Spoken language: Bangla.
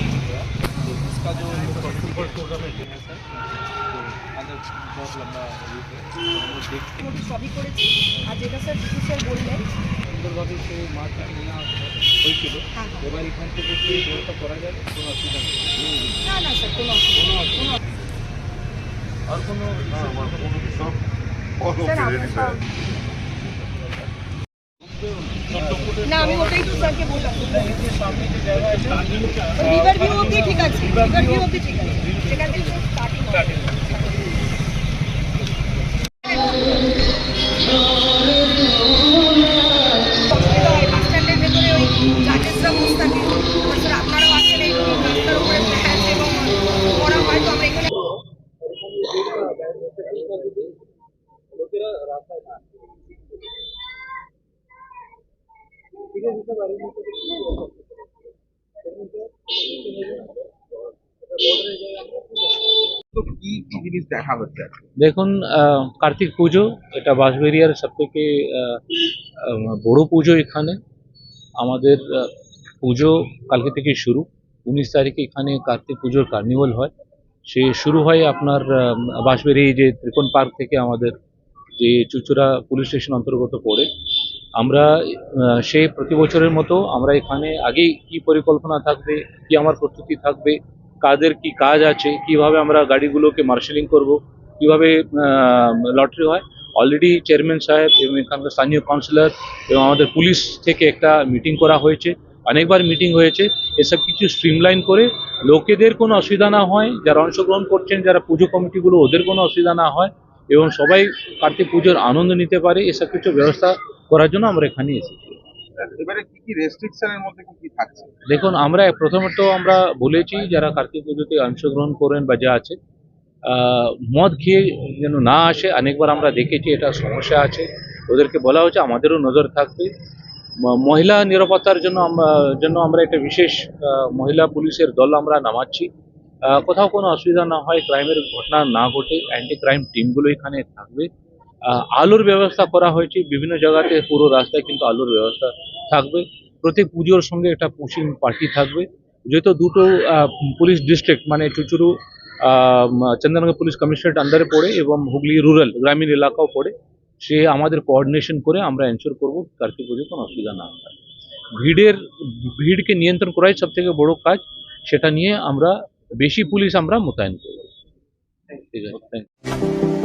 इसका जो सुपर टूर्नामेंट है सर तो अंदर बहुत लंबा रूट है तो हम लोग देखते हैं মোটামুটি সবই করেছি আর যেটা স্যার জিতু স্যার বললেন সুন্দরভাবে সেই মাঠটা নিয়ে আসা হয়েছিল হ্যাঁ হ্যাঁ এবার এখান থেকে যে ব্যবস্থা করা যাবে কোনো অসুবিধা নেই না না স্যার কোনো অসুবিধা নেই, কোনো অসুবিধা আর কোনো স্যার আমরা সব- না, আমি ওটাই তো স্যারকে বললাম। রিভার ভিউ অবধি ঠিক আছে রিভার ভিউ অবধি ঠিক আছে। সেখান থেকে স্টার্টিং আপনারাও আছেন এই রাস্তার উপরে হ্যান্ড এবং করা হয় তো আমরা এখানে লোকেরা রাস্তায় না ঠিক আছে স্যার বাড়ির মধ্যে তো কি কি জিনিস দেখা হচ্ছে আজকে? দেখুন কার্তিক পুজো, এটা বাঁশবেরিয়ার সব থেকে বড় পুজো এখানে। আমাদের পুজো কালকে থেকে শুরু। উনিশ তারিখে এখানে কার্তিক পুজোর কার্নিভাল হয়। সে শুরু হয় আপনার বাঁশবেরি যে ত্রিকোণ পার্ক থেকে আমাদের, যে চুচুড়া পুলিশ স্টেশন অন্তর্গত পড়ে। আমরা সে প্রতি বছরের মতো আমরা এখানে আগেই কি পরিকল্পনা থাকবে, কি আমার প্রস্তুতি থাকবে, কাদের কি কাজ আছে, কীভাবে আমরা গাড়িগুলোকে মার্শালিং করব, কীভাবে লটারি হয়। অলরেডি চেয়ারম্যান সাহেব এবং এখানকার স্থানীয় কাউন্সিলর এবং আমাদের পুলিশ থেকে একটা মিটিং করা হয়েছে। অনেকবার মিটিং হয়েছে। এসব কিছু স্ট্রিমলাইন করে লোকেদের কোনো অসুবিধা না হয়, যারা অংশগ্রহণ করছেন, যারা পুজো কমিটিগুলো, ওদের কোনো অসুবিধা না হয় এবং সবাই কার্তিক পুজোর আনন্দ নিতে পারে। এসব কিছু ব্যবস্থা করার জন্য আমরা এখানে এসেছি। এবারে কি কি রেস্ট্রিকশনের মধ্যে কি কি থাকছে? দেখুন আমরা প্রথমত আমরা বলেছি যারা কার্তিক পুজোতে অংশগ্রহণ করেন বা যা আছে মদ খেয়ে যেন না আসে অনেকবার আমরা দেখেছি এটা সমস্যা আছে। ওদেরকে বলা হচ্ছে আমাদেরও নজর থাকবে। মহিলা নিরাপত্তার জন্য আমরা জন্য আমরা একটা বিশেষ মহিলা পুলিশের দল আমরা নামাচ্ছি। কোথাও কোনো অসুবিধা না হয় ক্রাইমের ঘটনা না ঘটে অ্যান্টি ক্রাইম টিমগুলো এখানে থাকবে। আলোর ব্যবস্থা করা হয়েছে। বিভিন্ন জায়গাতে পুরো রাস্তায় কিন্তু আলোর ব্যবস্থা থাকবে। প্রত্যেক পুজোর সঙ্গে একটা পুশিং পার্টি থাকবে। যেহেতু দুটো পুলিশ ডিস্ট্রিক্ট মানে Chinsurah ah, Chandannagar police commissionerate আন্ডারে পড়ে এবং হুগলি রুরাল গ্রামীণ এলাকাও পড়ে সে আমাদের কোঅর্ডিনেশন করে আমরা এনশোর করব কার্তিক পুজো কোনো অসুবিধা না হয়। ভিড়ের ভিড়কে নিয়ন্ত্রণ করাই সব থেকে বড় কাজ। সেটা নিয়ে আমরা বেশি পুলিশ আমরা মোতায়েন করব। ঠিক আছে thank you.